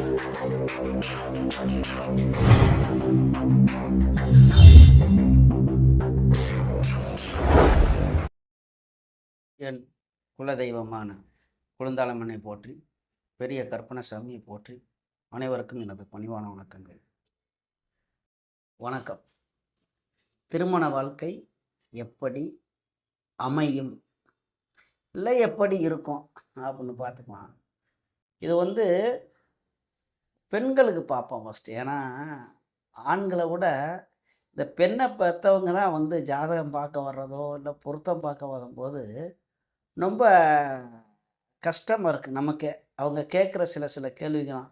என் குலதெய்வமான குழந்தாளம்மனை போற்றி பெரிய கற்பனை சாமியை போற்றி அனைவருக்கும் எனது பணிவான வணக்கங்கள். வணக்கம். திருமண வாழ்க்கை எப்படி அமையும்? இல்லை எப்படி இருக்கும்? அப்படின்னு பார்த்துக்கலாம். இது வந்து பெண்களுக்கு பார்ப்போம் ஃபஸ்ட்டு ஏன்னா ஆண்களை விட இந்த பெண்ணை பார்த்தவங்க தான் வந்து ஜாதகம் பார்க்க வர்றதோ இல்லை பொருத்தம் பார்க்க வரும்போது ரொம்ப கஷ்டமாக இருக்குது நமக்கே. அவங்க கேட்குற சில சில கேள்விகளாம்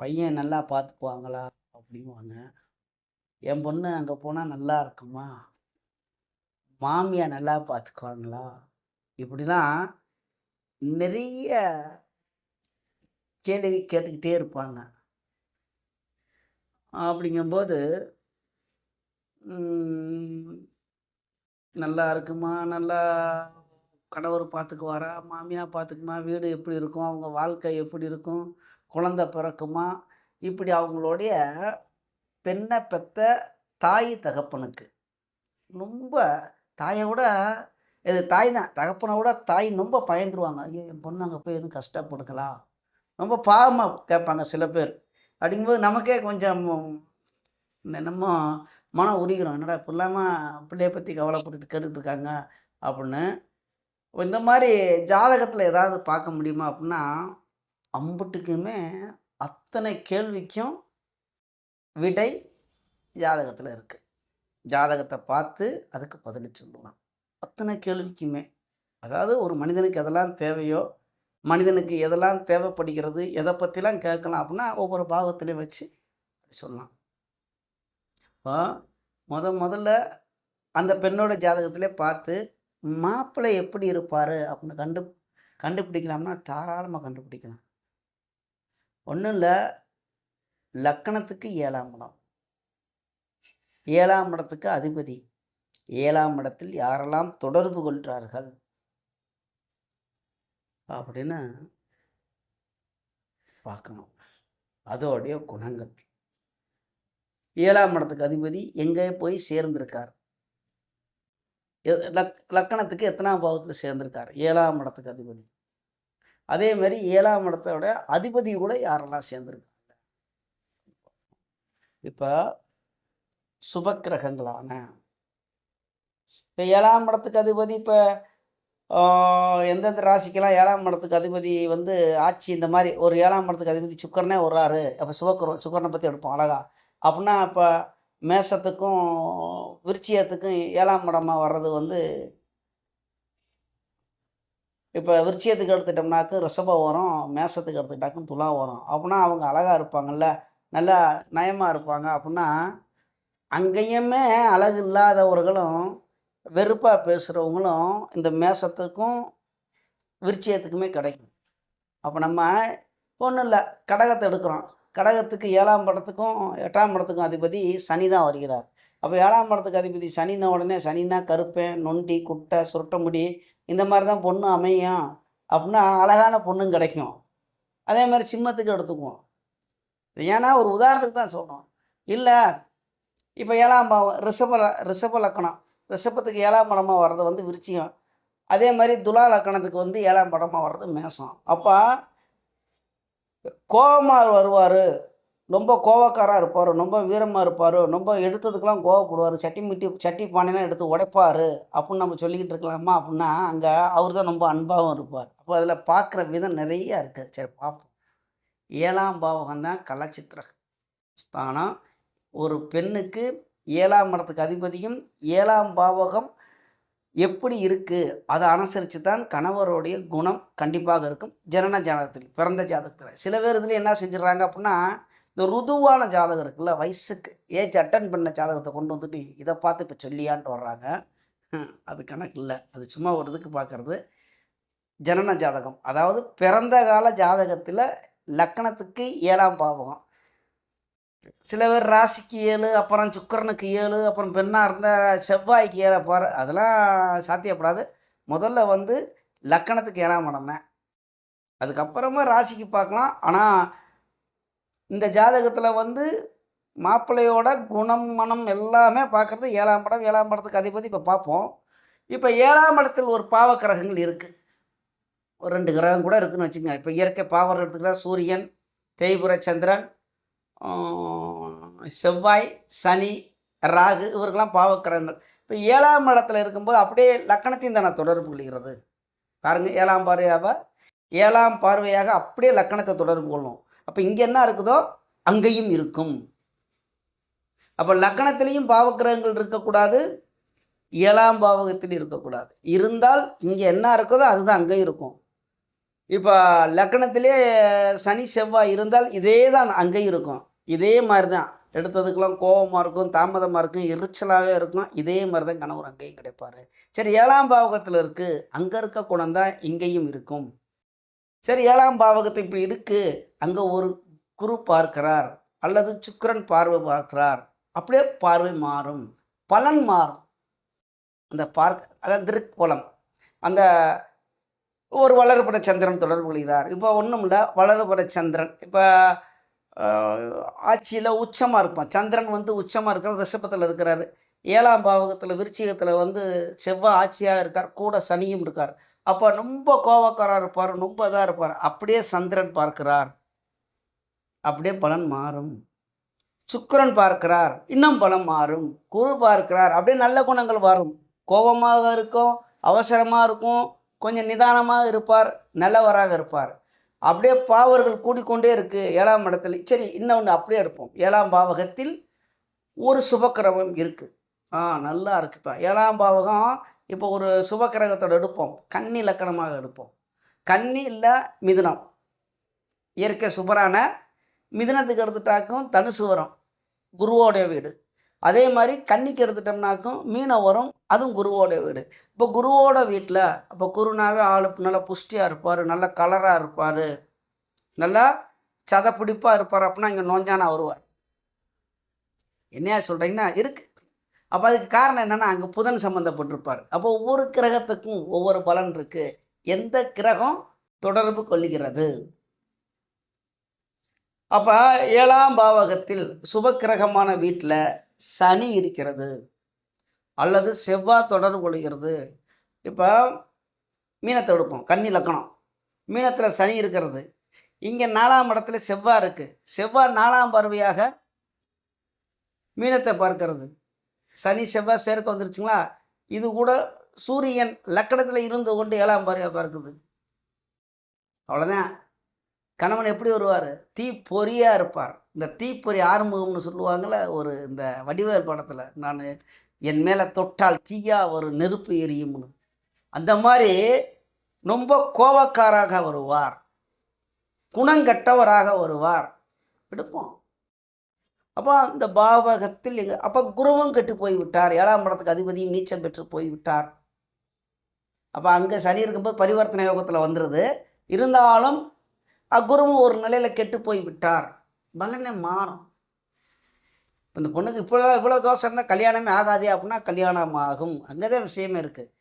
பையன் நல்லா பார்த்துக்குவாங்களா? அப்படிங்குவாங்க என் பொண்ணு அங்கே போனால் நல்லா இருக்குமா? மாமியா நல்லா பார்த்துக்குவாங்களா? இப்படிலாம் நிறைய கேள்வி கேட்டுக்கிட்டே இருப்பாங்க. அப்படிங்கும்போது நல்லா இருக்குமா? நல்லா கணவர் பார்த்துக்குவாரா? மாமியார் பார்த்துக்குமா? வீடு எப்படி இருக்கும்? அவங்க வாழ்க்கை எப்படி இருக்கும்? குழந்த பிறக்குமா? இப்படி அவங்களுடைய பெண்ணை பெத்த தாய் தகப்பனுக்கு. ரொம்ப தாயை விட இது தாய் தான் தகப்பனை விட தாய் ரொம்ப பயந்துருவாங்க. ஐயோ என் பொண்ணு அங்கே போய் எதுவும் கஷ்டப்படுங்களா ரொம்ப பாவமாக கேட்பாங்க சில பேர். அப்படிங்கும்போது நமக்கே கொஞ்சம் என்னமோ மனம் உரிக்கிறோம் என்னடா இப்படி இல்லாமல் பிள்ளைய பற்றி கவலைப்பட்டுட்டு கேட்டுட்டு இருக்காங்க அப்படின்னு. இந்த மாதிரி ஜாதகத்தில் ஏதாவது பார்க்க முடியுமா அப்படின்னா அம்புட்டுக்குமே அத்தனை கேள்விக்கும் விடை ஜாதகத்தில் இருக்குது ஜாதகத்தை பார்த்து அதுக்கு பதில் சொல்லலாம். அத்தனை கேள்விக்குமே. அதாவது ஒரு மனிதனுக்கு எதெல்லாம் தேவையோ மனிதனுக்கு எதெல்லாம் தேவைப்படுகிறது எதை பற்றிலாம் கேட்கலாம் அப்படின்னா ஒவ்வொரு பாகத்திலையும் வச்சு சொல்லலாம். இப்போ முத முதல்ல அந்த பெண்ணோட ஜாதகத்திலே பார்த்து மாப்பிள்ளை எப்படி இருப்பார் அப்படின்னு கண்டு கண்டுபிடிக்கலாம்னா தாராளமாக கண்டுபிடிக்கலாம். ஒன்றும் இல்லை லக்கணத்துக்கு ஏழாம் இடம். ஏழாம் இடத்துக்கு அதிபதி. ஏழாம் இடத்தில் யாரெல்லாம் தொடர்பு கொள்கிறார்கள்? அப்படின்னு பார்க்கணும். அதோடைய குணங்கள். ஏழாம் இடத்துக்கு அதிபதி எங்கே போய் சேர்ந்திருக்கார்? எ- லக் லக்கணத்துக்கு எத்தனாம் பாவத்தில் சேர்ந்திருக்கார்? ஏழாம் இடத்துக்கு அதிபதி. அதே மாதிரி ஏழாம் இடத்தோட அதிபதி கூட யாரெல்லாம் சேர்ந்திருக்காங்க? இப்போ சுபக்கிரகங்களான இப்போ ஏழாம் இடத்துக்கு அதிபதி இப்போ எந்தெந்த ராசிக்கெல்லாம் ஏழாம் இடத்துக்கு அதிபதி வந்து ஆட்சி இந்த மாதிரி ஒரு ஏழாம் இடத்துக்கு அதிபதி சுக்கரனே வர்றாரு அப்போ சுபக்கரம் சுக்கரனை பற்றி எடுப்போம் அழகா. அப்படின்னா இப்போ மேஷத்துக்கும் விருச்சியத்துக்கும் ஏழாம் இடமாக வர்றது வந்து இப்போ விருச்சியத்துக்கு எடுத்துட்டோம்னாக்கும் ரிஷபம் வரும் மேசத்துக்கு எடுத்துக்கிட்டாக்கும் துலா வரும் அப்படின்னா அவங்க அழகாக இருப்பாங்கல்ல நல்லா நயமாக இருப்பாங்க. அப்படின்னா அங்கேயுமே அழகு இல்லாதவர்களும் வெறுப்பாக பேசுகிறவங்களும் இந்த மேசத்துக்கும் விருச்சியத்துக்குமே கிடைக்கும். அப்போ நம்ம ஒன்றும் இல்லை கடகத்தை எடுக்கிறோம். கடகத்துக்கு ஏழாம் படத்துக்கும் எட்டாம் படத்துக்கும் அதிபதி சனி தான் வருகிறார். அப்போ ஏழாம் படத்துக்கு அதிபதி சனின உடனே சனினா கருப்பேன் நொண்டி குட்டை சுருட்ட முடி இந்த மாதிரி தான் பொண்ணு அமையும் அப்படின்னா அழகான பொண்ணும் கிடைக்கும். அதே மாதிரி சிம்மத்துக்கு எடுத்துக்குவோம். ஏன்னா ஒரு உதாரணத்துக்கு தான் சொல்கிறோம் இல்லை இப்போ ஏழாம் பாவம் ரிஷப ரிஷப லக்கணம். ரிஷபத்துக்கு ஏழாம் படமாக வர்றது வந்து விருச்சியம் அதே மாதிரி துலா லக்கணத்துக்கு வந்து ஏழாம் படமாக வர்றது மேசம். அப்போ கோபமாக வருவார். ரொம்ப கோவக்காராக இருப்பார் ரொம்ப வீரமாக இருப்பார் ரொம்ப எடுத்ததுக்கெலாம் கோவப்படுவார். சட்டி மிட்டி சட்டி பானைலாம் எடுத்து உடைப்பார் அப்படின்னு நம்ம சொல்லிக்கிட்டு இருக்கலாமா அப்படின்னா அங்கே அவர் தான் ரொம்ப அன்பாகவும் இருப்பார். அப்போ அதில் பார்க்குற விதம் நிறைய இருக்குது சரி பார்ப்போம் ஏழாம் பாவகம் தான் கலச்சித்திர ஸ்தானம். ஒரு பெண்ணுக்கு ஏழாம் இடத்துக்கு அதிபதியும் ஏழாம் பாவகம் எப்படி இருக்குது அதை அனுசரித்து தான் கணவருடைய குணம் கண்டிப்பாக இருக்கும். ஜனன ஜாதகத்தில் பிறந்த ஜாதகத்தில். சில பேர் இதில் என்ன செஞ்சிடறாங்க அப்படின்னா இந்த ருதுவான ஜாதகம் இருக்குல்ல வயசுக்கு ஏஜ் அட்டன் பண்ண ஜாதகத்தை கொண்டு வந்துட்டு இதை பார்த்து இப்போ சொல்லியான்ட்டு வர்றாங்க. அது கணக்கு இல்லை. அது சும்மா ஒரு இதுக்கு பார்க்குறது. ஜனன ஜாதகம். அதாவது பிறந்த கால ஜாதகத்தில் லக்கணத்துக்கு ஏழாம் பாவகம். சில பேர் ராசிக்கு ஏழு அப்புறம் சுக்கரனுக்கு ஏழு அப்புறம் பெண்ணாக இருந்தால் செவ்வாய்க்கு ஏழை பாரு அதெல்லாம் சாத்தியப்படாது. முதல்ல வந்து லக்கணத்துக்கு ஏழாம் இடம் தான். அதுக்கப்புறமா ராசிக்கு பார்க்கலாம். ஆனால் இந்த ஜாதகத்தில் வந்து மாப்பிள்ளையோட குணம் மனம் எல்லாமே பார்க்குறது ஏழாம் படம் ஏழாம் படத்துக்கு அதிபதி இப்போ பார்ப்போம். இப்போ ஏழாம் இடத்தில் ஒரு பாவ கிரகங்கள் இருக்குது ஒரு ரெண்டு கிரகம் கூட இருக்குன்னு வச்சுங்க இப்போ இயற்கை பாவர் எடுத்துக்கிட்டால் சூரியன் தேய்புர சந்திரன் செவ்வாய் சனி ராகு இவர்களாம் பாவக்கிரகங்கள். இப்போ ஏழாம் இடத்துல இருக்கும்போது அப்படியே லக்கணத்தையும் தானே தொடர்பு கொள்கிறது? பாருங்க ஏழாம் பார்வையாக ஏழாம் பார்வையாக அப்படியே லக்கணத்தை தொடர்பு கொள்ளும். அப்போ இங்கே என்ன இருக்குதோ? அங்கேயும் இருக்கும். அப்போ லக்கணத்திலையும் பாவக்கிரகங்கள் இருக்கக்கூடாது ஏழாம் பாவகத்தில் இருக்கக்கூடாது. இருந்தால் இங்கே என்ன இருக்குதோ அதுதான் அங்கேயும் இருக்கும். இப்போ லக்கணத்திலே சனி செவ்வாய் இருந்தால் இதே தான் அங்கேயும் இருக்கும். இதே மாதிரி தான் எடுத்ததுக்கெல்லாம் கோபமாக இருக்கும் தாமதமாக இருக்கும் எரிச்சலாகவே இருக்கும். இதே மாதிரி தான் கணவர் அங்கேயும் கிடைப்பார். சரி ஏழாம் பாவகத்தில் இருக்குது அங்கே இருக்க குணம் தான் இங்கேயும் இருக்கும். சரி ஏழாம் பாவகத்தை இப்படி இருக்குது அங்கே ஒரு குரு பார்க்கிறார். அல்லது சுக்கரன் பார்வை பார்க்கிறார். அப்படியே பார்வை மாறும். பலன் மாறும். அந்த பார்க்க அதான் திருப்புலம் அந்த ஒரு வளர்பட சந்திரன் தொடர்பு கொள்கிறார். இப்போ ஒன்றும் இல்லை வளர்பட சந்திரன். இப்போ ஆட்சியில் உச்சமாக இருப்பான். சந்திரன் வந்து உச்சமாக இருக்கிற ரிஷபத்தில் இருக்கிறார். ஏழாம் பாவகத்தில் விருச்சிகத்தில் வந்து செவ்வாய் ஆட்சியாக இருக்கார் கூட சனியும் இருக்கார். அப்போ ரொம்ப கோவக்காராக இருப்பார் ரொம்ப இதாக இருப்பார். அப்படியே சந்திரன் பார்க்கிறார். அப்படியே பலன் மாறும். சுக்கரன் பார்க்கிறார் இன்னும் பலம் மாறும். குரு பார்க்கிறார் அப்படியே நல்ல குணங்கள் வரும். கோபமாக இருக்கும் அவசரமாக இருக்கும் கொஞ்சம் நிதானமாக இருப்பார் நல்லவராக இருப்பார். அப்படியே பாவர்கள் கூடிக்கொண்டே இருக்குது ஏழாம் இடத்துல. சரி இன்னொன்று அப்படியே எடுப்போம். ஏழாம் பாவகத்தில் ஒரு சுபக்கிரகம் இருக்குது ஆ நல்லா இருக்குப்பா ஏழாம் பாவகம் இப்போ ஒரு சுபக்கிரகத்தோட எடுப்போம். கன்னி லக்கணமாக எடுப்போம். கன்னி இல்லை மிதுனம். இயற்கை சுபரான மிதுனத்துக்கு எடுத்துட்டாக்கும் தனுசு வரும். குருவோடைய வீடு. அதே மாதிரி கன்னிக்கு எடுத்துட்டோம்னாக்கும் மீன வரும் அதுவும் குருவோட வீடு. இப்போ குருவோட வீட்டில் அப்போ குருனாவே ஆளு நல்லா புஷ்டியாக இருப்பார் நல்ல கலராக இருப்பார் நல்லா சதப்பிடிப்பாக இருப்பார் அப்படின்னா இங்கே நோஞ்சானா வருவார். என்னையா சொல்கிறீங்கன்னா இருக்குது அப்போ அதுக்கு காரணம் என்னென்னா அங்கே புதன் சம்மந்தப்பட்டிருப்பார் அப்போ ஒவ்வொரு கிரகத்துக்கும் ஒவ்வொரு பலன் இருக்குது எந்த கிரகம் தொடர்பு கொள்ளுகிறது? அப்போ ஏழாம் பாவகத்தில் சுபக்கிரகமான வீட்டில் சனி இருக்கிறது அல்லது செவ்வாய் தொடர்பு கொள்கிறது இப்போ மீனத்தை எடுப்போம் கன்னி லக்கணம். மீனத்தில் சனி இருக்கிறது. இங்கே நாலாம் இடத்துல செவ்வாய் இருக்குது செவ்வாய் நாலாம் பார்வையாக மீனத்தை பார்க்கிறது. சனி செவ்வாய் சேர்க்க வந்துருச்சுங்களா? இது கூட சூரியன் லக்கணத்தில் இருந்து கொண்டு ஏழாம் பார்வையாக பார்க்குது. அவ்வளோதான் கணவன் எப்படி வருவார்? தீ பொறியாக இருப்பார். இந்த தீப்பொறி ஆறுமுகம்னு சொல்லுவாங்கள்ல ஒரு இந்த வடிவேல் படத்தில் நான் என் மேலே தொட்டால் தீயா ஒரு நெருப்பு எரியும்னு. அந்த மாதிரி ரொம்ப கோபக்காராக வருவார். குணங்கட்டவராக வருவார். எடுப்போம். அப்போ அந்த பாவகத்தில் எங்கள் அப்போ குருவும் கெட்டு போய்விட்டார். ஏழாம் படத்துக்கு அதிபதியும் நீச்சம் பெற்று போய்விட்டார். அப்போ அங்கே சனி இருக்கும்போது பரிவர்த்தனை யோகத்தில் வந்துடுது இருந்தாலும் அக்குருவும் ஒரு நிலையில் கெட்டு போய் விட்டார் பலனே மாறும். இப்போ இந்த பொண்ணுக்கு இவ்வளோ இவ்வளோ தோசை இருந்தால் கல்யாணமே ஆகாதே அப்படின்னா கல்யாணம் ஆகும் அங்கே தான் விஷயமே இருக்குது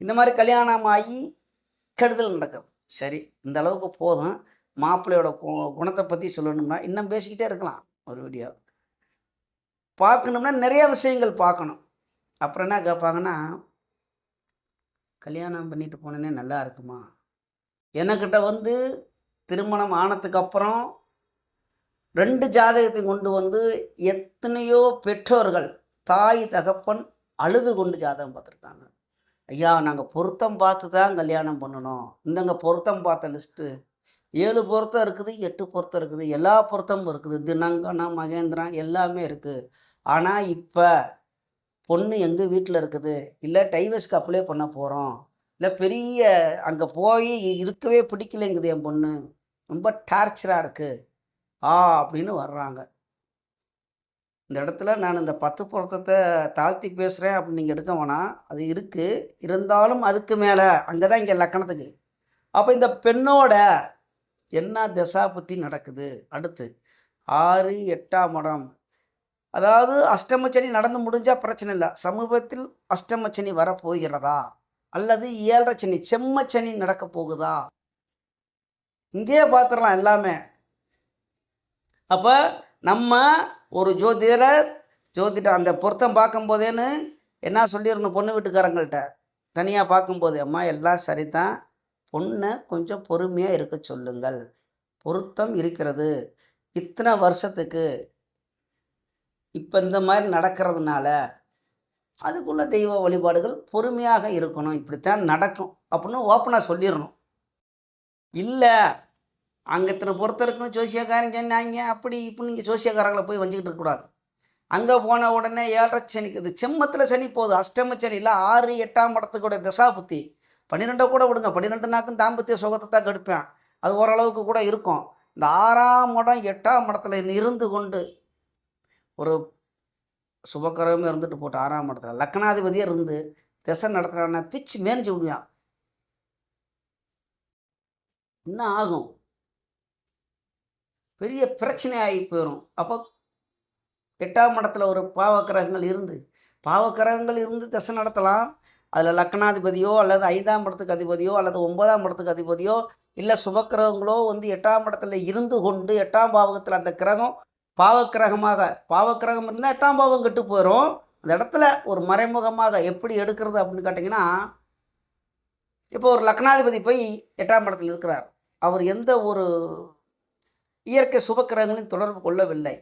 இந்த மாதிரி கல்யாணம் ஆகி கெடுதல் நடக்கும். சரி இந்த அளவுக்கு போதும். மாப்பிள்ளையோட கு- குணத்தை பற்றி சொல்லணும்னா இன்னும் பேசிக்கிட்டே இருக்கலாம் ஒரு வீடியோ பார்க்கணும்னா நிறைய விஷயங்கள் பார்க்கணும். அப்புறம் என்ன கேட்பாங்கன்னா கல்யாணம் பண்ணிட்டு போனேன்னே நல்லா இருக்குமா? எனக்கிட்ட வந்து திருமணம் ஆனதுக்கப்புறம் ரெண்டு ஜாதகத்தை கொண்டு வந்து எத்தனையோ பெற்றோர்கள் தாய் தகப்பன் அழுது கொண்டு ஜாதகம் பார்த்துருக்காங்க. ஐயா நாங்கள் பொருத்தம் பார்த்து தான் கல்யாணம் பண்ணணும். இந்தங்க பொருத்தம் பார்த்த லிஸ்ட்டு ஏழு பொருத்தம் இருக்குது எட்டு பொருத்தம் இருக்குது எல்லா பொருத்தமும் இருக்குது. தினங்கனம் மகேந்திரன் எல்லாமே இருக்குது ஆனால் இப்போ பொண்ணு எங்கள் வீட்டில் இருக்குது? இல்லை டைவர்ஸ்க்கு அப்ளை பண்ண போகிறோம் இல்லை பெரிய அங்கே போய் இருக்கவே பிடிக்கலைங்குது என் பொண்ணு. ரொம்ப டார்ச்சராக இருக்குது ஆ அப்படின்னு வர்றாங்க. இந்த இடத்துல நான் இந்த பத்து பொருத்தத்தை தாழ்த்தி பேசுகிறேன் அப்படின்னு நீங்கள் எடுக்க வேணாம். அது இருக்குது இருந்தாலும் அதுக்கு மேலே அங்கே தான் இங்கே லக்கணத்துக்கு. அப்போ இந்த பெண்ணோட என்ன தசாபுத்தி நடக்குது? அடுத்து ஆறு எட்டாம் இடம். அதாவது அஷ்டமச்சனி நடந்து முடிஞ்சால் பிரச்சனை இல்லை. சமூகத்தில் அஷ்டமச்சனி வரப்போகிறதா? அல்லது ஏழரை சனி செம்மச்சனி நடக்க போகுதா? இங்கேயே பார்த்துடலாம் எல்லாமே. அப்போ நம்ம ஒரு ஜோதிடர் ஜோதிட அந்த பொருத்தம் பார்க்கும்போதேன்னு என்ன சொல்லிடணும் பொண்ணு வீட்டுக்காரங்கள்ட்ட? தனியாக பார்க்கும்போது அம்மா எல்லாம் சரிதான். பொண்ணை கொஞ்சம் பொறுமையாக இருக்க சொல்லுங்கள். பொருத்தம் இருக்கிறது. இத்தனை வருஷத்துக்கு இப்போ இந்த மாதிரி நடக்கிறதுனால அதுக்குள்ள தெய்வ வழிபாடுகள் பொறுமையாக இருக்கணும். இப்படித்தான் நடக்கும். அப்படின்னு ஓப்பனாக சொல்லிடணும். இல்லை அங்கே இத்தனை பொறுத்த இருக்குன்னு ஜோசியக்காரங்க சொன்னாங்க அப்படி இப்போ நீங்கள் ஜோசியக்காரங்களை போய் வஞ்சிக்கிட்டு இருக்கக்கூடாது அங்கே போன உடனே ஏழரை சனிக்கு இது செம்மத்தில் சனி போகுது. அஷ்டம சனி இல்லை ஆறு எட்டாம் படத்துக்கூட திசா புத்தி. பன்னிரெண்டை கூட விடுங்க. பன்னிரெண்டு நாக்கும் தாம்பத்திய சுகத்தை தான் கெடுப்பேன். அது ஓரளவுக்கு கூட இருக்கும். இந்த ஆறாம் இடம் எட்டாம் இடத்துல இருந்து கொண்டு ஒரு சுபக்கரமே இருந்துட்டு போட்டு ஆறாம் இடத்துல லக்னாதிபதியாக இருந்து திசை நடத்துகிறான்னா பிச்சு மேனிச்சு விடுவான். என்ன ஆகும்? பெரிய பிரச்சனையாகி போயிடும் அப்போ எட்டாம் இடத்துல ஒரு பாவக்கிரகங்கள் இருந்து பாவக்கிரகங்கள் இருந்து திசை நடத்தலாம். அதில் லக்னாதிபதியோ அல்லது ஐந்தாம் இடத்துக்கு அதிபதியோ அல்லது ஒன்பதாம் இடத்துக்கு அதிபதியோ இல்லை சுபக்கிரகங்களோ வந்து எட்டாம் இடத்துல இருந்து கொண்டு எட்டாம் பாவகத்தில் அந்த கிரகம் பாவக்கிரகமாக பாவக்கிரகம் இருந்தால் எட்டாம் பாவம் கெட்டு போயிடும் அந்த இடத்துல ஒரு மறைமுகமாக எப்படி எடுக்கிறது அப்படின்னு கேட்டிங்கன்னா இப்போ ஒரு லக்னாதிபதி போய் எட்டாம் இடத்துல இருக்கிறார். அவர் எந்த ஒரு இயற்கை சுபக்கிரகங்களையும் தொடர்பு கொள்ளவில்லை.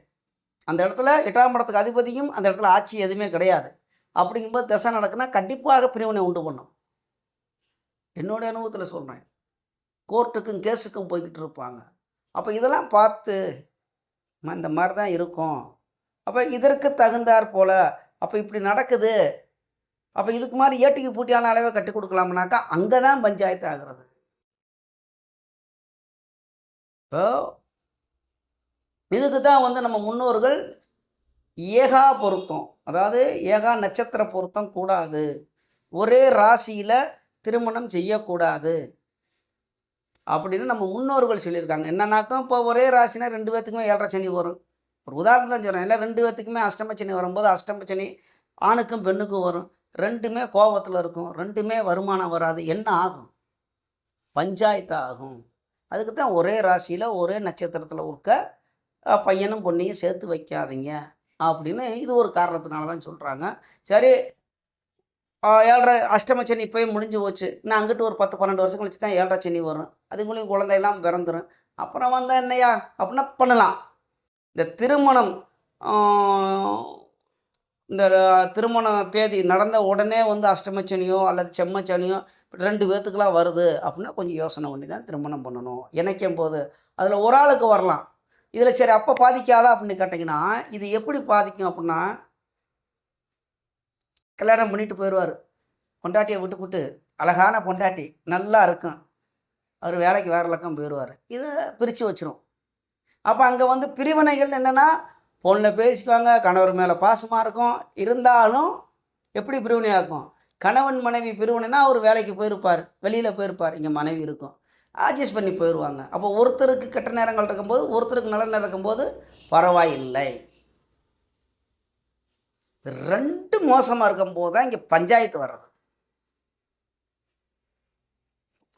அந்த இடத்துல எட்டாம் இடத்துக்கு அதிபதியும் அந்த இடத்துல ஆட்சி எதுவுமே கிடையாது. அப்படிங்கும்போது தசை நடக்குன்னா கண்டிப்பாக பிரிவினை உண்டு பண்ணும். என்னுடைய அனுபவத்தில் சொல்கிறேன் கோர்ட்டுக்கும் கேஸுக்கும் போய்கிட்டு இருப்பாங்க. அப்போ இதெல்லாம் பார்த்து இந்த மாதிரி தான் இருக்கும். அப்போ இதற்கு தகுந்தாற் போல். அப்போ இப்படி நடக்குது. அப்போ இதுக்கு மாதிரி ஏட்டிக்கு பூட்டியான அளவே கட்டி கொடுக்கலாம்னாக்கா அங்கே தான் பஞ்சாயத்து ஆகிறது. இப்போ இதுக்கு தான் வந்து நம்ம முன்னோர்கள் ஏகா பொருத்தம். அதாவது ஏகா நட்சத்திர பொருத்தம் கூடாது. ஒரே ராசியில் திருமணம் செய்யக்கூடாது. அப்படின்னு நம்ம முன்னோர்கள் சொல்லியிருக்காங்க. என்னன்னாக்கும் இப்போ ஒரே ராசினா ரெண்டு பேர்த்துக்குமே ஏழரை சனி வரும். ஒரு உதாரணம் தான் சொல்கிறேன் இல்லை ரெண்டு பேர்த்துக்குமே அஷ்டம சனி வரும்போது அஷ்டம சனி ஆணுக்கும் பெண்ணுக்கும் வரும். ரெண்டுமே கோபத்தில் இருக்கும். ரெண்டுமே வருமானம் வராது. என்ன ஆகும்? பஞ்சாயத்து ஆகும். அதுக்கு தான் ஒரே ராசியில் ஒரே நட்சத்திரத்தில் உட்க பையனும் பொண்ணையும் சேர்த்து வைக்காதீங்க அப்படின்னு இது ஒரு காரணத்தினால தான் சொல்கிறாங்க சரி ஏழரை அஷ்டம சனி இப்போயே முடிஞ்சு போச்சு. நான் அங்கிட்டு ஒரு பத்து பன்னெண்டு வருஷம் கழிச்சு தான் ஏழரை சனி வரும். அதுக்குள்ளேயும் குழந்தையெல்லாம் பிறந்துடும் அப்புறம் வந்தால் என்னையா அப்படின்னா பண்ணலாம். இந்த திருமணம் இந்த திருமண தேதி நடந்த உடனே வந்து அஷ்டமச்சனியோ அல்லது செம்மச்சனியோ ரெண்டு பேர்த்துக்கெலாம் வருது அப்படின்னா கொஞ்சம் யோசனை பண்ணி தான் திருமணம் பண்ணணும். இணைக்கும் போது அதில் ஒரு ஆளுக்கு வரலாம். இதில் சரி அப்போ பாதிக்காதா அப்படின்னு கேட்டிங்கன்னா இது எப்படி பாதிக்கும் அப்படின்னா கல்யாணம் பண்ணிட்டு போயிடுவார். பொண்டாட்டியை விட்டு விட்டு அழகான பொண்டாட்டி நல்லா இருக்கும். அவர் வேலைக்கு வேறு லக்கம் போயிடுவார். இதை பிரித்து வச்சிரும். அப்போ அங்கே வந்து பிரிவினைகள் என்னென்னா பொண்ணில் பேசிக்குவாங்க கணவர் மேலே பாசமாக இருக்கும். இருந்தாலும் எப்படி பிரிவினையாக இருக்கும்? கணவன் மனைவி பிரிவினைனா அவர் வேலைக்கு போயிருப்பார் வெளியில் போயிருப்பார் இங்கே மனைவி இருக்கும். அட்ஜஸ்ட் பண்ணி போயிடுவாங்க. அப்போ ஒருத்தருக்கு கெட்ட நேரங்கள் இருக்கும்போது ஒருத்தருக்கு நல்ல நேரம் இருக்கும்போது பரவாயில்லை. ரெண்டு மோசமாக இருக்கும்போது தான் இங்கே பஞ்சாயத்து வர்றது.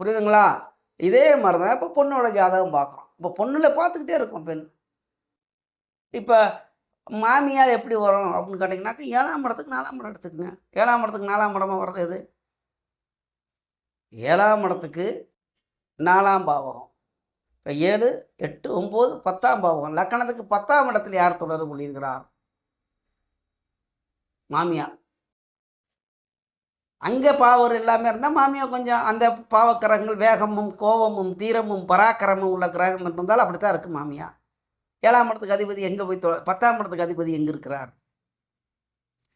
புரியுதுங்களா? இதே மாதிரி தான் இப்போ பொண்ணோட ஜாதகம் பார்க்குறோம். இப்போ பொண்ணில் பார்த்துக்கிட்டே இருக்கோம் பெண். இப்போ மாமியார் எப்படி வரும் அப்படின்னு கேட்டிங்கனாக்கா ஏழாம் இடத்துக்கு நாலாம் இடம் எடுத்துக்கங்க. ஏழாம் இடத்துக்கு நாலாம் இடமா வர்றது எது? ஏழாம் இடத்துக்கு நாலாம் பாவகம். இப்போ ஏழு எட்டு ஒம்பது பத்தாம் பாவகம். லக்கணத்துக்கு பத்தாம் இடத்துல யார் தொடர்பு கொள்ளியிருக்கிறார் மாமியார். அங்கே பாவர் எல்லாமே இருந்தால் மாமியார் கொஞ்சம் அந்த பாவக்கிரகங்கள் வேகமும் கோபமும் தீரமும் பராக்கிரமும் உள்ள கிரகம் இருந்தால் அப்படி தான் இருக்குது மாமியார். ஏழாம் இடத்துக்கு அதிபதி எங்கே போய் தொ- பத்தாம் இடத்துக்கு அதிபதி எங்கே இருக்கிறார்?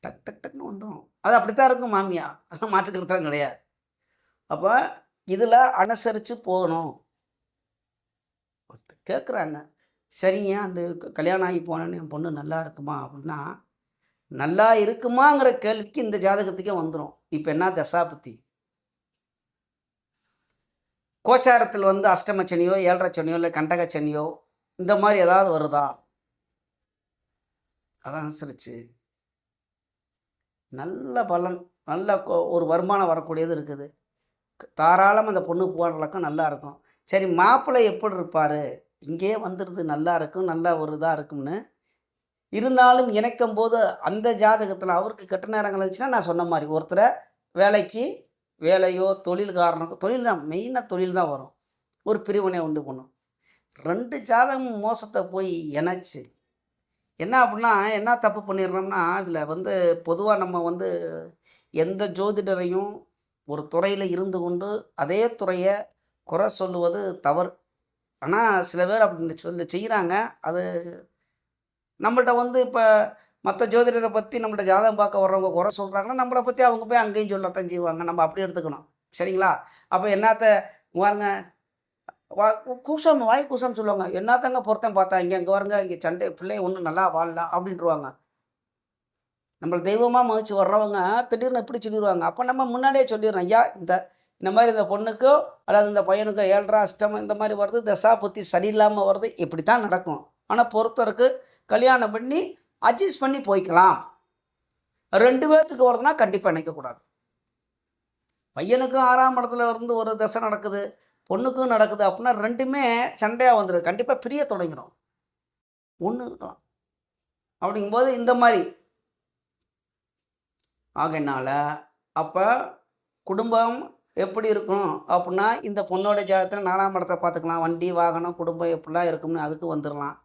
டக் டக் டக்னு வந்துடும் அது அப்படித்தான் இருக்கும் மாமியா அதெல்லாம் மாற்றுக்கிறது கிடையாது. அப்போ இதில் அனுசரித்து போகணும். கேட்குறாங்க சரிங்க அந்த கல்யாணம் ஆகி போனேன்னு என் பொண்ணு நல்லா இருக்குமா? அப்படின்னா நல்லா இருக்குமாங்கிற கேள்விக்கு இந்த ஜாதகத்துக்கே வந்துடும் இப்போ என்ன தசாபத்தி கோச்சாரத்தில் வந்து அஷ்டமச்சனியோ ஏழரை சனியோ இல்லை கண்டகச்சனியோ இந்த மாதிரி ஏதாவது வருதா? அதான் அனுசரிச்சு. நல்ல பலன் நல்ல ஒரு வருமானம் வரக்கூடியது இருக்குது. தாராளம் அந்த பொண்ணு போடுறதுக்கும் நல்லா இருக்கும். சரி மாப்பிள்ளை எப்படி இருப்பார்? இங்கேயே வந்துடுது நல்லா இருக்கும் நல்லா ஒரு இதாக இருக்கும்னு. இருந்தாலும் இணைக்கும் போது அந்த ஜாதகத்தில் அவருக்கு கெட்ட நேரங்கள் இருந்துச்சுன்னா நான் சொன்ன மாதிரி ஒருத்தரை வேலைக்கு வேலையோ தொழில் காரணம் தொழில் தான் மெயினாக தொழில் தான் வரும். ஒரு பிரிவினை உண்டு பண்ணும். ரெண்டு ஜாதகமும் மோசத்தை போய் இணைச்சி என்ன அப்படின்னா என்ன தப்பு பண்ணிடுறோம்னா இதில் வந்து பொதுவாக நம்ம வந்து எந்த ஜோதிடரையும் ஒரு துறையில் இருந்து கொண்டு அதே துறையை குறை சொல்லுவது தவறு. ஆனால் சில பேர் அப்படி சொல்லி செய்கிறாங்க அது நம்மள்கிட்ட வந்து இப்போ மற்ற ஜோதிடரை பற்றி நம்மள்ட்ட ஜாதகம் பார்க்க வர்றவங்க குறை சொல்கிறாங்கன்னா நம்மளை பற்றி அவங்க போய் அங்கேயும் சொல்லத்தான் செய்வாங்க. நம்ம அப்படி எடுத்துக்கணும். சரிங்களா? அப்போ என்னத்த வாருங்க வா கூசம் வாய் கூசம் சொல்லுவாங்க. என்னத்தங்க பொருத்தம் பார்த்தா இங்கே அங்கே வருங்க இங்கே சண்டை பிள்ளை ஒன்றும் நல்லா வாழலாம் அப்படின்ட்டுருவாங்க நம்மளை தெய்வமாக மதிச்சு வர்றவங்க திடீர்னு எப்படி சொல்லிடுவாங்க அப்போ நம்ம முன்னாடியே சொல்லிடுறோம் ஐயா இந்த இந்த மாதிரி இந்த பொண்ணுக்கோ அல்லது இந்த பையனுக்கோ ஏழ்ரா அஷ்டம் இந்த மாதிரி வருது தசா புத்தி சரியில்லாமல் வருது இப்படி தான் நடக்கும். ஆனால் பொறுத்தவருக்கு கல்யாணம் பண்ணி அட்ஜஸ்ட் பண்ணி போய்க்கலாம். ரெண்டு பேர்த்துக்கு வருதுன்னா கண்டிப்பாக நினைக்கக்கூடாது பையனுக்கும் ஆறாம் இடத்துல இருந்து ஒரு தசை நடக்குது பொண்ணுக்கும் நடக்குது அப்படின்னா ரெண்டுமே சண்டையாக வந்துடும் கண்டிப்பாக பிரிய தொடங்கிடும் ஒன்று இருக்கலாம். அப்படிங்கும்போது இந்த மாதிரி ஆகையினால அப்போ குடும்பம் எப்படி இருக்கும் அப்படின்னா இந்த பொண்ணோட ஜாதகத்தில் நாலாம் இடத்தை பார்த்துக்கலாம். வண்டி வாகனம் குடும்பம் எப்படிலாம் இருக்கும்னு அதுக்கு வந்துடலாம்.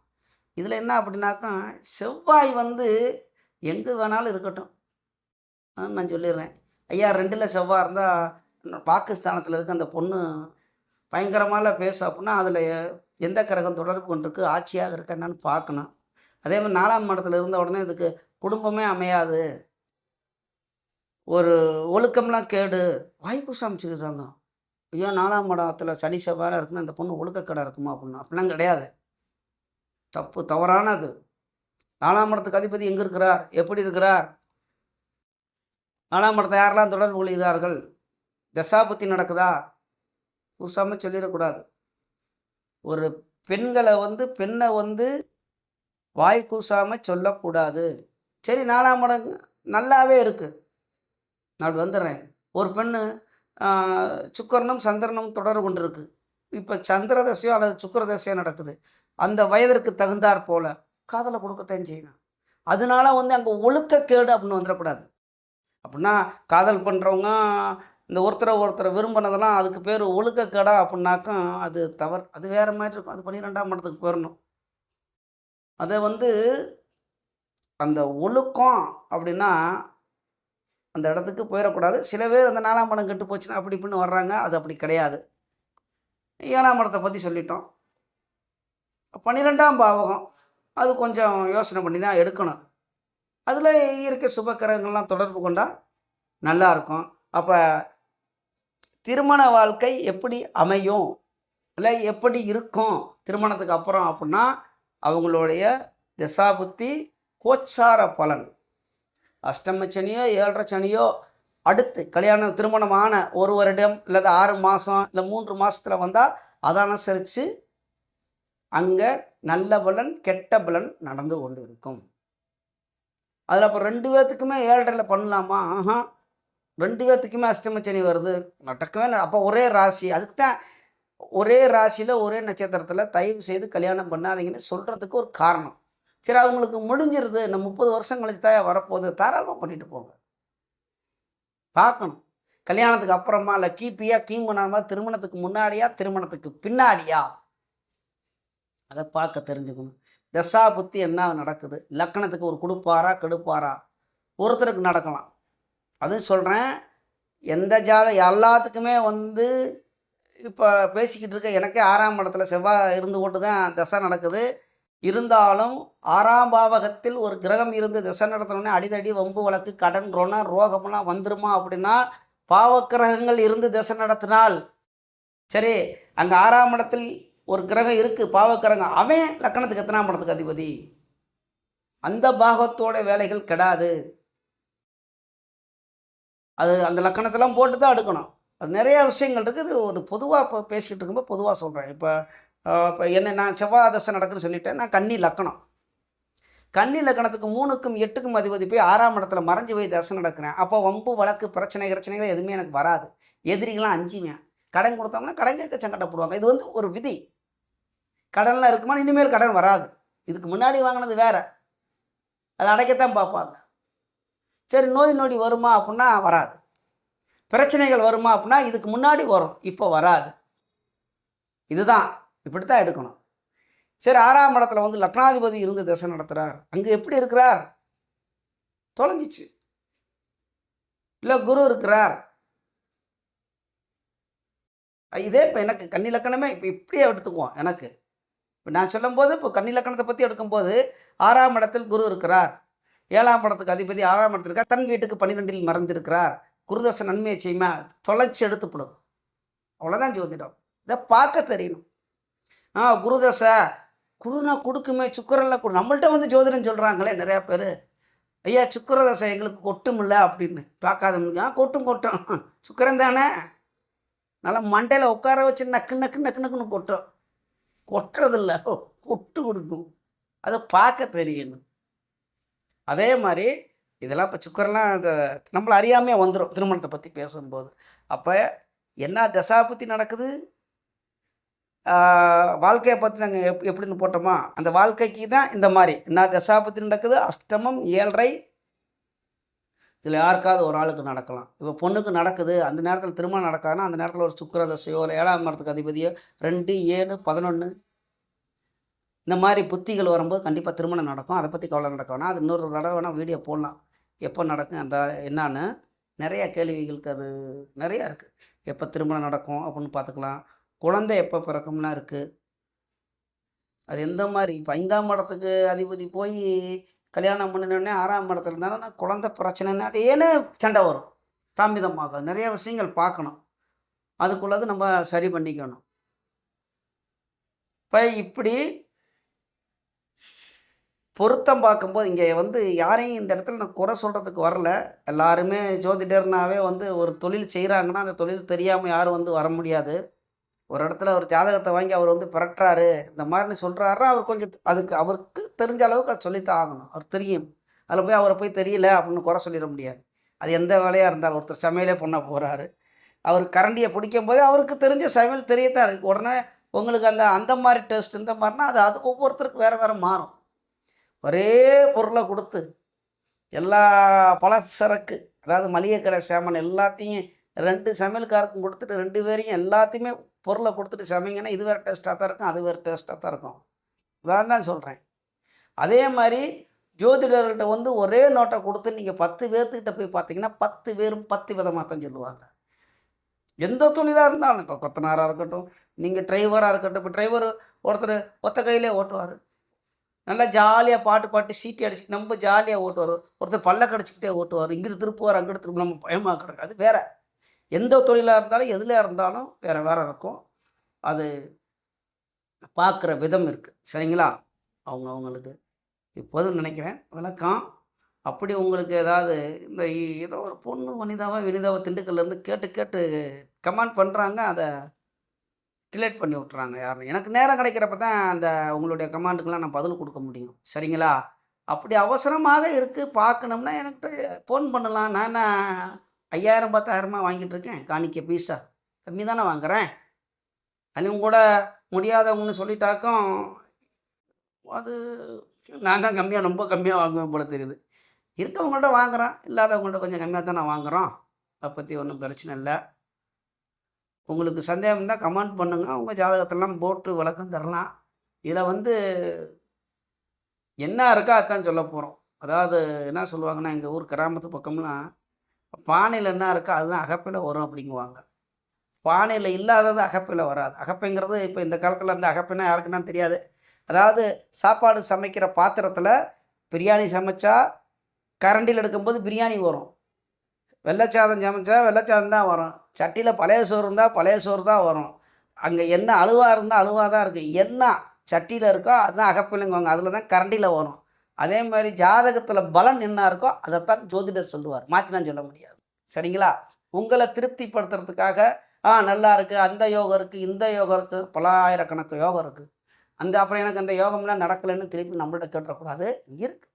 இதில் என்ன அப்படின்னாக்கா செவ்வாய் வந்து எங்கே வேணாலும் இருக்கட்டும். நான் சொல்லிடுறேன். ஐயா ரெண்டில் செவ்வாய் இருந்தால் பாகிஸ்தானத்தில் இருக்க அந்த பொண்ணு பயங்கரமாக பேசும் அப்படின்னா அதில் எந்த கிரகம் தொடர்பு கொண்டிருக்கு ஆட்சியாக இருக்க என்னன்னு பார்க்கணும். அதே மாதிரி நாலாம் இடத்துல இருந்த உடனே இதுக்கு குடும்பமே அமையாது. ஒரு ஒழுக்கம்லாம் கேடு. வாய்ப்பு சமைச்சுக்கிறாங்க ஐயோ நாலாம் மடத்தில் சனி செவ்வாயில் இருக்குன்னு அந்த பொண்ணு ஒழுக்கக்கடை இருக்குமா அப்படின்னா. அப்படிலாம் கிடையாது. தப்பு தவறானது. நாலாம் மடத்துக்கு அதிபதி எங்கே இருக்கிறார்? எப்படி இருக்கிறார்? நாலாம் மடத்தை யாரெல்லாம் தொடர்பு கொள்கிறார்கள்? தசாபத்தி நடக்குதா? புதுசாமல் சொல்லிடக்கூடாது. ஒரு பெண்களை வந்து பெண்ணை வந்து வாய் கூசாமல் சொல்லக்கூடாது. சரி நாலாம் மடங்கு நல்லாவே இருக்குது நான் வந்துடுறேன். ஒரு பெண்ணு சுக்கரனும் சந்திரனும் தொடர்பு கொண்டு இருக்குது இப்போ சந்திர தசையோ அல்லது சுக்கர தசையோ நடக்குது. அந்த வயதிற்கு தகுந்தாற் போல் காதலை கொடுக்கத்தான் செய்யணும் அதனால வந்து அங்கே ஒழுக்கக்கேடு அப்படின்னு வந்துடக்கூடாது. அப்படின்னா காதல் பண்ணுறவங்க இந்த ஒருத்தரை ஒருத்தரை விரும்பினதெல்லாம் அதுக்கு பேர் ஒழுக்கக்கேடா அப்படின்னாக்கா அது தவறு. அது வேறு மாதிரி இருக்கும். அது பன்னிரெண்டாம் இடத்துக்கு போயிடணும் அதை வந்து அந்த ஒழுக்கம் அப்படின்னா அந்த இடத்துக்கு போயிடக்கூடாது சில பேர் அந்த நாலாம் படம் கெட்டு போச்சுன்னா அப்படி இப்படின்னு வர்றாங்க. அது அப்படி கிடையாது. ஏழாம் படத்தை பற்றி சொல்லிட்டோம். பன்னிரெண்டாம் பாவகம். அது கொஞ்சம் யோசனை பண்ணி தான் எடுக்கணும். அதில் இருக்க சுபக்கிரகங்கள்லாம் தொடர்பு கொண்டால் நல்லாயிருக்கும் அப்போ திருமண வாழ்க்கை எப்படி அமையும்? இல்லை எப்படி இருக்கும்? திருமணத்துக்கு அப்புறம் அப்படின்னா அவங்களுடைய திசாபுத்தி கோச்சார பலன். அஷ்டம சனியோ ஏழரை சனியோ அடுத்து கல்யாணம் திருமணமான ஒரு வருடம் இல்லாத ஆறு மாதம் இல்லை மூன்று மாதத்தில் வந்தால் அதை அனுசரித்து அங்கே நல்ல பலன் கெட்ட பலன் நடந்து கொண்டு இருக்கும் அதில் அப்போ ரெண்டு பேர்த்துக்குமே ஏழரையில் பண்ணலாமா? ஆஹா. ரெண்டு பேர்த்துக்குமே அஷ்டம சனி வருது. நடக்கவே அப்போ ஒரே ராசி. அதுக்கு தான் ஒரே ராசியில் ஒரே நட்சத்திரத்தில் தயவு செய்து கல்யாணம் பண்ணாதீங்கன்னு சொல்கிறதுக்கு ஒரு காரணம். சரி அவங்களுக்கு முடிஞ்சிருது. இந்த முப்பது வருஷம் கழிச்சு தான் வரப்போகுது. தாராளமாக பண்ணிட்டு போங்க. பார்க்கணும். கல்யாணத்துக்கு அப்புறமா இல்லை கிபியா கீமுனாமா திருமணத்துக்கு முன்னாடியா திருமணத்துக்கு பின்னாடியா? அதை பார்க்க தெரிஞ்சுக்கணும். தசா புத்தி என்ன நடக்குது? லக்கணத்துக்கு ஒரு கொடுப்பாரா கெடுப்பாரா? ஒருத்தருக்கு நடக்கலாம். அதுவும் சொல்கிறேன் எந்த ஜாத எல்லாத்துக்குமே வந்து இப்போ பேசிக்கிட்டு இருக்க எனக்கே ஆறாம் இடத்துல செவ்வாய் இருந்து கொண்டு தான் தசை நடக்குது. இருந்தாலும் ஆறாம் பாவகத்தில் ஒரு கிரகம் இருந்து திசை நடத்தினோடனே அடிதடி வம்பு வழக்கு கடன் ரோணம் ரோகம்லாம் வந்துருமா அப்படின்னா பாவக்கிரகங்கள் இருந்து திசை நடத்தினால் சரி அங்கே ஆறாம் இடத்தில் ஒரு கிரகம் இருக்குது பாவக்கிரகம் அவன் லக்கணத்துக்கு எத்தனாம் இடத்துக்கு அதிபதி? அந்த பாகத்தோட வேலைகள் கெடாது. அது அந்த லக்கணத்தெல்லாம் போட்டு தான் எடுக்கணும் அது நிறைய விஷயங்கள் இருக்குது. இது ஒரு பொதுவாக இப்போ பேசிக்கிட்டு இருக்கும்போது பொதுவாக சொல்கிறேன் இப்போ இப்போ என்ன நான் செவ்வாய் தசை நடக்குன்னு சொல்லிட்டேன். நான் கன்னி லக்கணம். கன்னி லக்கணத்துக்கு மூணுக்கும் எட்டுக்கும் அதிபதி போய் ஆறாம் இடத்துல மறைஞ்சு போய் தசை நடக்கிறேன். அப்போ வம்பு வழக்கு பிரச்சனை பிரச்சனைகள் எதுவுமே எனக்கு வராது. எதிரிகளாம் அஞ்சுவேன். கடன் கொடுத்தவங்க கடன் கேட்க சங்கடப்படுவாங்க இது வந்து ஒரு விதி. கடன்லாம் இருக்குமா இனிமேல் கடன் வராது. இதுக்கு முன்னாடி வாங்கினது வேற. அதை அடைக்கத்தான் பார்ப்பாங்க. சரி நோய் நொடி வருமா அப்படின்னா வராது. பிரச்சனைகள் வருமா அப்படின்னா இதுக்கு முன்னாடி வரும். இப்போ வராது. இதுதான். இப்படி தான் எடுக்கணும். சரி ஆறாம் இடத்துல வந்து லக்னாதிபதி இருந்து தசை நடத்துகிறார் அங்கே எப்படி இருக்கிறார்? தொலைஞ்சிச்சு. இல்லை குரு இருக்கிறார். இதே இப்போ எனக்கு கன்னிலக்கணமே இப்போ இப்படியே எடுத்துக்குவோம் எனக்கு. இப்போ நான் சொல்லும்போது இப்போ கன்னிலக்கணத்தை பற்றி எடுக்கும்போது ஆறாம் இடத்தில் குரு இருக்கிறார். ஏழாம் இடத்துக்கு அதிபதி ஆறாம் இடத்துல இருக்கார். தன் வீட்டுக்கு பன்னிரெண்டில் மறந்திருக்கிறார். குருதசை நன்மையை செய்யுமா? தொலைச்சி எடுத்துப்படும். அவ்வளோதான் ஜோதிடம். இதை பார்க்க தெரியணும். ஆ குருதசை. குருனா கொடுக்குமே சுக்கரெல்லாம் கொடு. நம்மள்ட்ட வந்து ஜோதிடம் சொல்கிறாங்களே நிறையா பேர். ஐயா சுக்கரதசை எங்களுக்கு கொட்டுமில்ல அப்படின்னு பார்க்காதவங்களுக்கு ஆ கொட்டும் கொட்டும். சுக்கரன் தானே. நல்லா மண்டையில் உட்கார வச்சு நக்கு நக்கு நக்கு நக்குன்னு கொட்டும். கொட்டுறதில்ல. கொட்டு கொடுக்கும். அதை பார்க்க தெரியணும். அதே மாதிரி இதெல்லாம் இப்போ சுக்கரெல்லாம் அந்த நம்மளை அறியாமையே வந்துடும் திருமணத்தை பற்றி பேசும்போது. அப்போ என்ன தசாபத்தி நடக்குது? வாழ்க்கையை பற்றி நாங்கள் எப் எப்படின்னு போட்டோமா? அந்த வாழ்க்கைக்கு தான் இந்த மாதிரி. என்ன தசாபத்தி நடக்குது? அஷ்டமம் ஏழரை. இதில் யாருக்காவது ஒரு ஆளுக்கு நடக்கலாம். இப்போ பொண்ணுக்கு நடக்குது. அந்த நேரத்தில் திருமணம் நடக்காதுன்னா அந்த நேரத்தில் ஒரு சுக்கிர தசையோ இல்லை ஏழாம் மரத்துக்கு அதிபதியோ ரெண்டு ஏழு பதினொன்று இந்த மாதிரி புத்திகள் வரும்போது கண்டிப்பாக திருமணம் நடக்கும். அதை பற்றி கவலை நடக்க வேணாம். அது இன்னொரு தடவை வேணால் வீடியோ போடலாம். எப்போ நடக்கும் அந்த என்னான்னு. நிறைய கேள்விகளுக்கு அது நிறையா இருக்குது எப்போ திருமணம் நடக்கும் அப்படின்னு பார்த்துக்கலாம். குழந்தை எப்போ பிறக்கும்லாம் இருக்குது அது எந்த மாதிரி? இப்போ ஐந்தாம் இடத்துக்கு அதிபதி போய் கல்யாணம் பண்ணினோடனே ஆறாம் இடத்துல இருந்தாலும் நான் குழந்தை பிரச்சனைனாலேன்னு சண்டை வரும். தாமிதமாகும். நிறைய விஷயங்கள் பார்க்கணும். அதுக்குள்ளது நம்ம சரி பண்ணிக்கணும். இப்போ இப்படி பொருத்தம் பார்க்கும்போது இங்கே வந்து யாரையும் இந்த இடத்துல நான் குறை சொல்கிறதுக்கு வரல. எல்லாருமே ஜோதிடர்னாவே வந்து ஒரு தொழில் செய்கிறாங்கன்னா அந்த தொழில் தெரியாமல் யாரும் வந்து வர முடியாது. ஒரு இடத்துல ஒரு ஜாதகத்தை வாங்கி அவர் வந்து பிறட்டுறாரு இந்த மாதிரி சொல்கிறாருன்னா அவர் கொஞ்சம் அதுக்கு அவருக்கு தெரிஞ்ச அளவுக்கு அது சொல்லித்தான் ஆகணும். அவர் தெரியும். அதில் போய் அவரை போய் தெரியல அப்படின்னு குறை சொல்லிட முடியாது. அது எந்த வேலையாக இருந்தாலும் ஒருத்தர் சமையலே பண்ண போகிறாரு அவர் கரண்டியை பிடிக்கும் போதே அவருக்கு தெரிஞ்ச சமையல் தெரியத்தான் இருக்குது உடனே உங்களுக்கு அந்த அந்த மாதிரி டேஸ்ட் இந்த மாதிரினா அது அது ஒவ்வொருத்தருக்கு வேறு வேறு மாறும். ஒரே பொருளை கொடுத்து எல்லா பலசரக்கு அதாவது மளிகை கடை சேமன் எல்லாத்தையும் ரெண்டு சமையல்காருக்கும் கொடுத்துட்டு ரெண்டு பேரையும் எல்லாத்தையுமே பொருளை கொடுத்துட்டு சமைங்கன்னா இது வேறு டேஸ்ட்டாக தான் இருக்கும் அது வேறு டேஸ்ட்டாக தான் இருக்கும். உதாரணம் தான் சொல்கிறேன் அதே மாதிரி ஜோதிடர்கள்ட்ட வந்து ஒரே நோட்டை கொடுத்து நீங்கள் பத்து பேர்த்துக்கிட்ட போய் பார்த்தீங்கன்னா பத்து பேரும் பத்து விதமாக தான் சொல்லுவாங்க. எந்த தொழிலாக இருந்தாலும் இப்போ கொத்தனாராக இருக்கட்டும் நீங்கள் டிரைவராக இருக்கட்டும் இப்போ டிரைவர் ஒருத்தர் ஒத்த கையிலே ஓட்டுவார். நல்லா ஜாலியாக பாட்டு பாட்டு சீட்டி அடிச்சு நம்ம ஜாலியாக ஓட்டுவார். ஒருத்தர் பல்ல கடிச்சிக்கிட்டே ஓட்டுவார். இங்கிட்டு திருப்புவார் அங்கிட்டு திரும்ப நம்ம பயமாக கிடக்கு. அது எந்த தொழிலாக இருந்தாலும் எதில் இருந்தாலும் வேறு வேறு இருக்கும். அது பார்க்குற விதம் இருக்குது சரிங்களா? அவங்க அவங்களுக்கு இப்போதும் நினைக்கிறேன். விளக்கம் அப்படி உங்களுக்கு ஏதாவது இந்த ஏதோ ஒரு பொண்ணு வனிதாவா வினிதாவை திண்டுக்கல்லேருந்து கேட்டு கேட்டு கமெண்ட் பண்ணுறாங்க அதை டிலேட் பண்ணி விட்றாங்க யாரும் எனக்கு நேரம் கிடைக்கிறப்ப தான் அந்த உங்களுடைய கமாண்டுக்கெலாம் நான் பதில் கொடுக்க முடியும். சரிங்களா? அப்படி அவசரமாக இருக்குது பார்க்கணும்னா எனக்கு ஃபோன் பண்ணலாம். நான் என்ன ஐயாயிரம் பத்தாயிரமா வாங்கிட்டு இருக்கேன் காணிக்க பீஸா. கம்மி தானே வாங்குறேன். அதுவும் கூட முடியாதவங்கன்னு சொல்லிட்டாக்கும் அது நான் தான் கம்மியாக ரொம்ப கம்மியாக வாங்குவேன் போல தெரியுது. இருக்கவங்கள்ட்ட வாங்குகிறேன் இல்லாதவங்கள்ட்ட கொஞ்சம் கம்மியாக தான் நான் வாங்குகிறோம் அதை பற்றி ஒன்றும் பிரச்சனை இல்லை. உங்களுக்கு சந்தேகம் இருந்தால் கமெண்ட் பண்ணுங்கள் உங்கள் ஜாதகத்தெல்லாம் போட்டு விளக்கம் தரலாம். இதில் வந்து என்ன இருக்கோ அதான் சொல்ல போகிறோம் அதாவது என்ன சொல்லுவாங்கன்னா எங்கள் ஊர் கிராமத்து பக்கம்லாம் பானையில் என்ன இருக்கோ அதுதான் அகப்பையில் வரும் அப்படிங்குவாங்க. பானையில் இல்லாதது அகப்பையில் வராது. அகப்பைங்கிறது இப்போ இந்த காலத்தில் அந்த அகப்பைனா யாருக்குன்னு தெரியாது. அதாவது சாப்பாடு சமைக்கிற பாத்திரத்தில் பிரியாணி சமைச்சா கரண்டியில் எடுக்கும்போது பிரியாணி வரும். வெள்ளைச்சாதம் சமைச்சா வெள்ளைச்சாதம் தான் வரும். சட்டியில் பழைய சோறு இருந்தால் பழைய சோறு தான் வரும். அங்கே என்ன அழுவாக இருந்தால் அழுவாக தான் இருக்குது என்ன சட்டியில் இருக்கோ அதுதான் அகப்பிள்ளைங்குவாங்க அதில் தான் கரண்டியில் வரும். அதே மாதிரி ஜாதகத்தில் பலன் என்ன இருக்கோ அதைத்தான் ஜோதிடர் சொல்லுவார். மாற்றிலாம் சொல்ல முடியாது. சரிங்களா? உங்களை திருப்திப்படுத்துறதுக்காக ஆ நல்லா இருக்குது அந்த யோகம் இருக்குது இந்த யோகம் இருக்குது பல ஆயிரக்கணக்கு யோகம் இருக்குது அந்த அப்புறம் எனக்கு அந்த யோகம்லாம் நடக்கலைன்னு திருப்பி நம்மள்ட்ட கேட்டக்கூடாது இருக்குது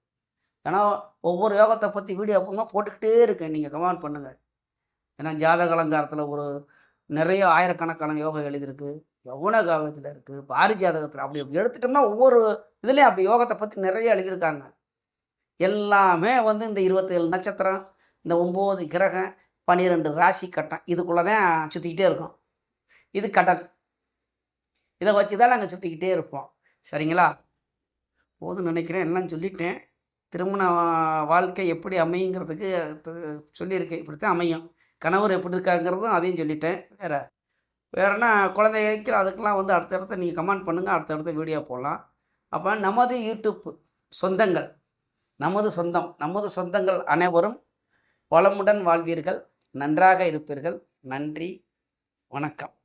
ஏன்னா ஒவ்வொரு யோகத்தை பற்றி வீடியோ அப்புறமா போட்டுக்கிட்டே இருக்கேன். நீங்கள் கமெண்ட் பண்ணுங்கள் ஏன்னா ஜாதக அலங்காரத்தில் ஒரு நிறைய ஆயிரக்கணக்கான யோகம் எழுதியிருக்கு. யவுன காவத்தில் இருக்குது பாரிஜாதகத்தில் அப்படி அப்படி எடுத்துட்டோம்னா ஒவ்வொரு இதுலேயே அப்படி யோகத்தை பற்றி நிறைய எழுதியிருக்காங்க. எல்லாமே வந்து இந்த இருபத்தேழு நட்சத்திரம் இந்த ஒம்பது கிரகம் பன்னிரெண்டு ராசி கட்டம் இதுக்குள்ளே தான் சுற்றிக்கிட்டே இருக்கும். இது கடல். இதை வச்சு தான் நாங்கள் சுற்றிக்கிட்டே இருப்போம். சரிங்களா? போதும் நினைக்கிறேன். எல்லாம் சொல்லிட்டேன். திருமண வாழ்க்கை எப்படி அமையுங்கிறதுக்கு சொல்லியிருக்கேன் சொல்லியிருக்கேன். இப்படித்தான் அமையும். கணவர் எப்படி இருக்காங்கிறதும் அதையும் சொல்லிட்டேன். வேறு வேறுனா குழந்தைக்கு அதுக்கெல்லாம் வந்து அடுத்தடுத்து நீங்கள் கமெண்ட் பண்ணுங்கள் அடுத்தடுத்த வீடியோ போடலாம். அப்போ நமது யூடியூப் சொந்தங்கள் நமது சொந்தம் நமது சொந்தங்கள் அனைவரும் வளமுடன் வாழ்வீர்கள். நன்றாக இருப்பீர்கள். நன்றி. வணக்கம்.